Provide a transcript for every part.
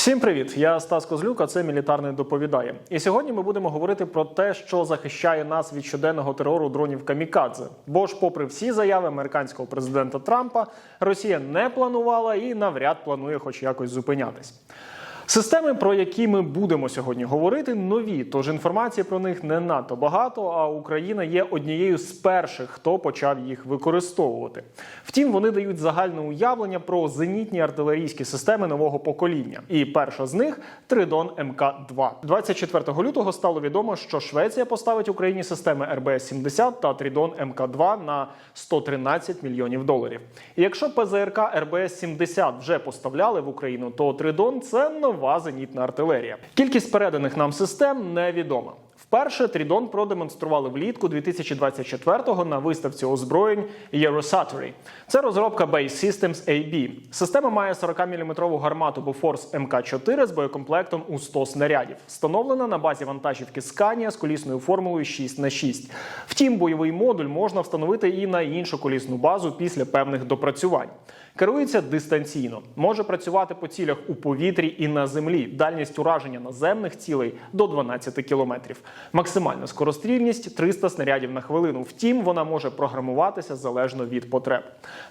Всім привіт! Я Стас Козлюк, а це мілітарний доповідає. І сьогодні ми будемо говорити про те, що захищає нас від щоденного терору дронів Камікадзе. Бо ж, попри всі заяви американського президента Трампа, Росія не планувала і навряд планує хоч якось зупинятись. Системи, про які ми будемо сьогодні говорити, нові, тож інформації про них не надто багато. А Україна є однією з перших, хто почав їх використовувати. Втім, вони дають загальне уявлення про зенітні артилерійські системи нового покоління. І перша з них Тридон МК-2. 24 лютого стало відомо, що Швеція поставить Україні системи РБС-70 та Тридон МК-2 на 113 мільйонів доларів. І якщо ПЗРК РБС-70 вже поставляли в Україну, то Тридон це нова зенітна артилерія. Кількість переданих нам систем невідома. Вперше Трідон продемонстрували влітку 2024-го на виставці озброєнь Eurosatory. Це розробка Base Systems AB. Система має 40-мм гармату Bofors МК-4 з боєкомплектом у 100 снарядів, встановлена на базі вантажівки Scania з колісною формулою 6х6. Втім, бойовий модуль можна встановити і на іншу колісну базу після певних допрацювань. Керується дистанційно, може працювати по цілях у повітрі і на землі. Дальність ураження наземних цілей до 12 кілометрів. Максимальна скорострільність 300 снарядів на хвилину. Втім, вона може програмуватися залежно від потреб.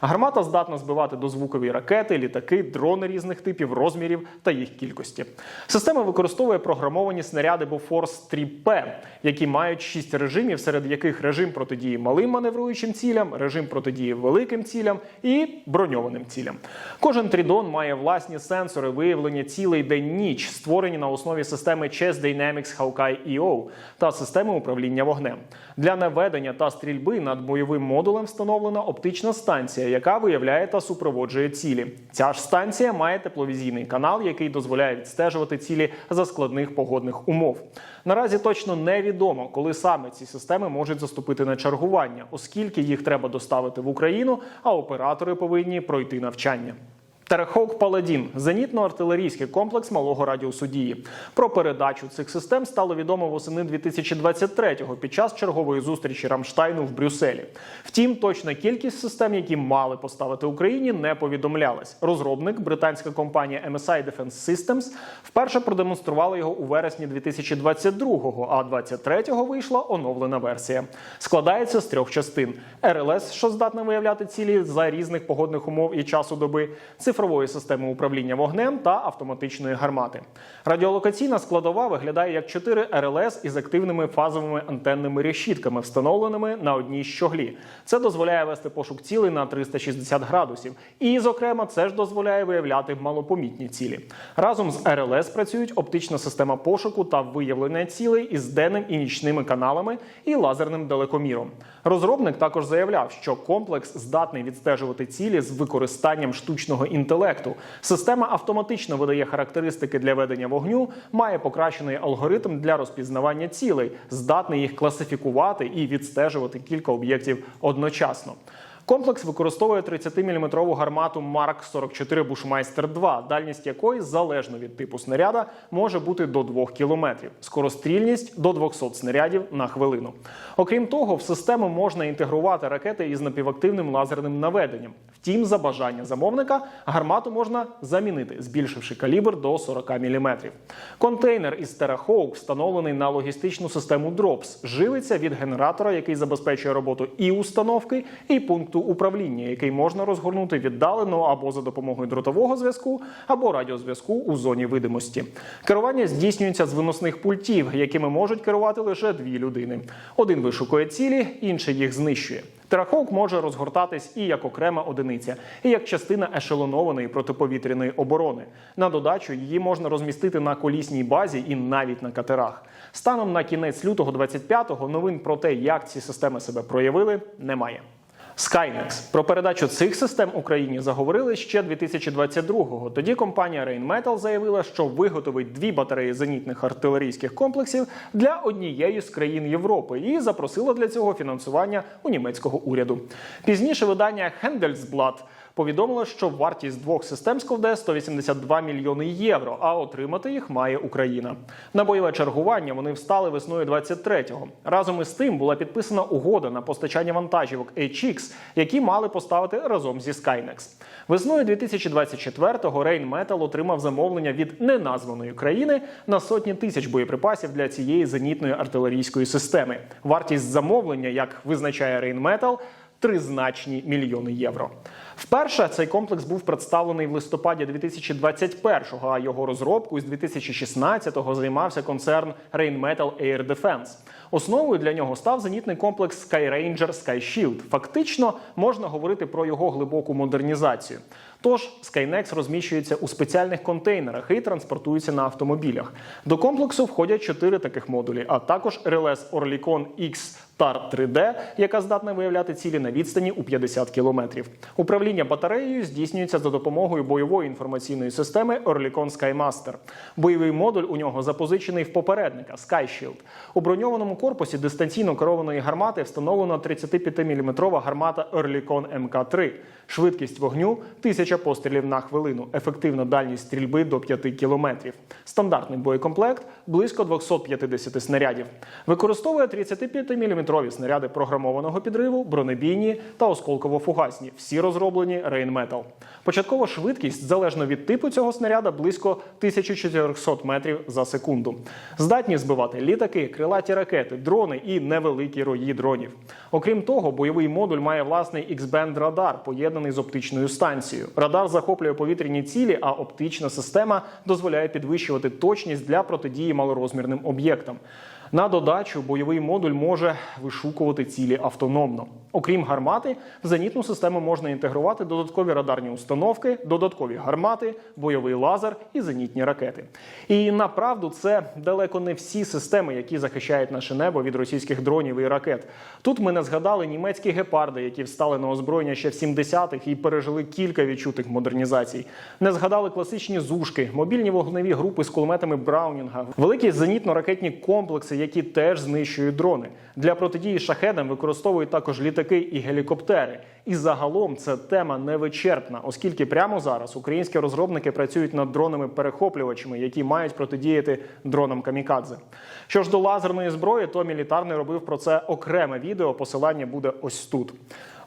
Гармата здатна збивати дозвукові ракети, літаки, дрони різних типів, розмірів та їх кількості. Система використовує програмовані снаряди Bofors 3P, які мають 6 режимів, серед яких режим протидії малим маневруючим цілям, режим протидії великим цілям і броньованим цілям. Кожен трідон має власні сенсори виявлення цілей день-ніч, створені на основі системи Chess Dynamics Hawkeye EO та системи управління вогнем. Для наведення та стрільби над бойовим модулем встановлена оптична станція, яка виявляє та супроводжує цілі. Ця ж станція має тепловізійний канал, який дозволяє відстежувати цілі за складних погодних умов. Наразі точно невідомо, коли саме ці системи можуть заступити на чергування, оскільки їх треба доставити в Україну, а оператори повинні пройти навчання. Терехок Паладін зенітно-артилерійський комплекс малого радіусу дії. Про передачу цих систем стало відомо восени 2023-го під час чергової зустрічі Рамштайну в Брюсселі. Втім, точна кількість систем, які мали поставити Україні, не повідомлялась. Розробник, британська компанія MSI Defense Systems, вперше продемонструвала його у вересні 2022-го, а 23-го вийшла оновлена версія. Складається з трьох частин: РЛС, що здатна виявляти цілі за різних погодних умов і часу доби, цифрової системи управління вогнем та автоматичної гармати. Радіолокаційна складова виглядає як 4 РЛС із активними фазовими антенними решітками, встановленими на одній щоглі. Це дозволяє вести пошук цілей на 360 градусів. І, зокрема, це ж дозволяє виявляти малопомітні цілі. Разом з РЛС працюють оптична система пошуку та виявлення цілей із денним і нічними каналами і лазерним далекоміром. Розробник також заявляв, що комплекс здатний відстежувати цілі з використанням штучного інтелекту. Система автоматично видає характеристики для ведення вогню, має покращений алгоритм для розпізнавання цілей, здатний їх класифікувати і відстежувати кілька об'єктів одночасно. Комплекс використовує 30-мм гармату Марк 44 Bushmeister 2, дальність якої, залежно від типу снаряда, може бути до 2 км. Скорострільність до 200 снарядів на хвилину. Окрім того, в систему можна інтегрувати ракети із напівактивним лазерним наведенням. Втім, за бажання замовника гармату можна замінити, збільшивши калібр до 40 мм. Контейнер із Terrahawk, встановлений на логістичну систему DROPS, живиться від генератора, який забезпечує роботу і установки, і пункту управління, який можна розгорнути віддалено або за допомогою дротового зв'язку, або радіозв'язку у зоні видимості. Керування здійснюється з виносних пультів, якими можуть керувати лише дві людини. Один вишукує цілі, інший їх знищує. Терахок може розгортатись і як окрема одиниця, і як частина ешелонованої протиповітряної оборони. На додачу її можна розмістити на колісній базі і навіть на катерах. Станом на кінець лютого 25-го новин про те, як ці системи себе проявили, немає. Skynex. Про передачу цих систем Україні заговорили ще 2022-го. Тоді компанія Rheinmetall заявила, що виготовить дві батареї зенітних артилерійських комплексів для однієї з країн Європи і запросила для цього фінансування у німецького уряду. Пізніше видання Handelsblatt повідомило, що вартість двох систем складе 182 мільйони євро, а отримати їх має Україна. На бойове чергування вони встали весною 23-го. Разом із тим була підписана угода на постачання вантажівок HX, які мали поставити разом зі Skynex. Весною 2024-го Rheinmetall отримав замовлення від неназваної країни на сотні тисяч боєприпасів для цієї зенітної артилерійської системи. Вартість замовлення, як визначає Rheinmetall, тризначні мільйони євро. Вперше цей комплекс був представлений в листопаді 2021-го, а його розробкою з 2016-го займався концерн Rheinmetall Air Defense. Основою для нього став зенітний комплекс Skyranger SkyShield. Фактично можна говорити про його глибоку модернізацію. Тож Skynex розміщується у спеціальних контейнерах і транспортується на автомобілях. До комплексу входять чотири таких модулі, а також релес Orlikon X TAR 3D, яка здатна виявляти цілі на відстані у 50 кілометрів. Управління батареєю здійснюється за допомогою бойової інформаційної системи Orlikon SkyMaster. Бойовий модуль у нього запозичений в попередника SkyShield. У броньованому корпусі дистанційно керованої гармати встановлена 35-мм гармата Orlikon MK3. Швидкість вогню 1000 пострілів на хвилину. Ефективна дальність стрільби до 5 кілометрів. Стандартний боєкомплект близько 250 снарядів. Використовує 35-мм снаряди програмованого підриву, бронебійні та осколково-фугасні. Всі розроблені Rheinmetall. Початкова швидкість, залежно від типу цього снаряда, близько 1400 метрів за секунду. Здатні збивати літаки, крилаті ракети, дрони і невеликі рої дронів. Окрім того, бойовий модуль має власний X-band радар, поєднаний з оптичною станцією. Радар захоплює повітряні цілі, а оптична система дозволяє підвищувати точність для протидії малорозмірним об'єктам. На додачу бойовий модуль може вишукувати цілі автономно. Окрім гармати, в зенітну систему можна інтегрувати додаткові радарні установки, додаткові гармати, бойовий лазер і зенітні ракети. І направду це далеко не всі системи, які захищають наше небо від російських дронів і ракет. Тут ми не згадали німецькі гепарди, які встали на озброєння ще в 70-х і пережили кілька відчутих модернізацій. Не згадали класичні зушки, мобільні вогневі групи з кулеметами Браунінга, великі зенітно-ракетні комплекси, які теж знищують дрони. Для протидії шахедам використовують також літаки і гелікоптери. І загалом це тема невичерпна, оскільки прямо зараз українські розробники працюють над дронами-перехоплювачами, які мають протидіяти дронам камікадзе. Що ж до лазерної зброї, то мілітарний робив про це окреме відео. Посилання буде ось тут.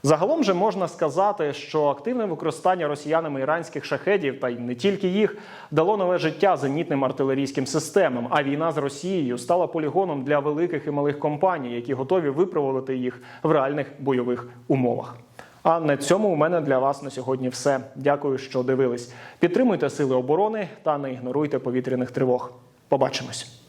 Загалом же можна сказати, що активне використання росіянами іранських шахедів, та й не тільки їх, дало нове життя зенітним артилерійським системам. А війна з Росією стала полігоном для великих і малих компаній, які готові випробувати їх в реальних бойових умовах. А на цьому у мене для вас на сьогодні все. Дякую, що дивились. Підтримуйте сили оборони та не ігноруйте повітряних тривог. Побачимось.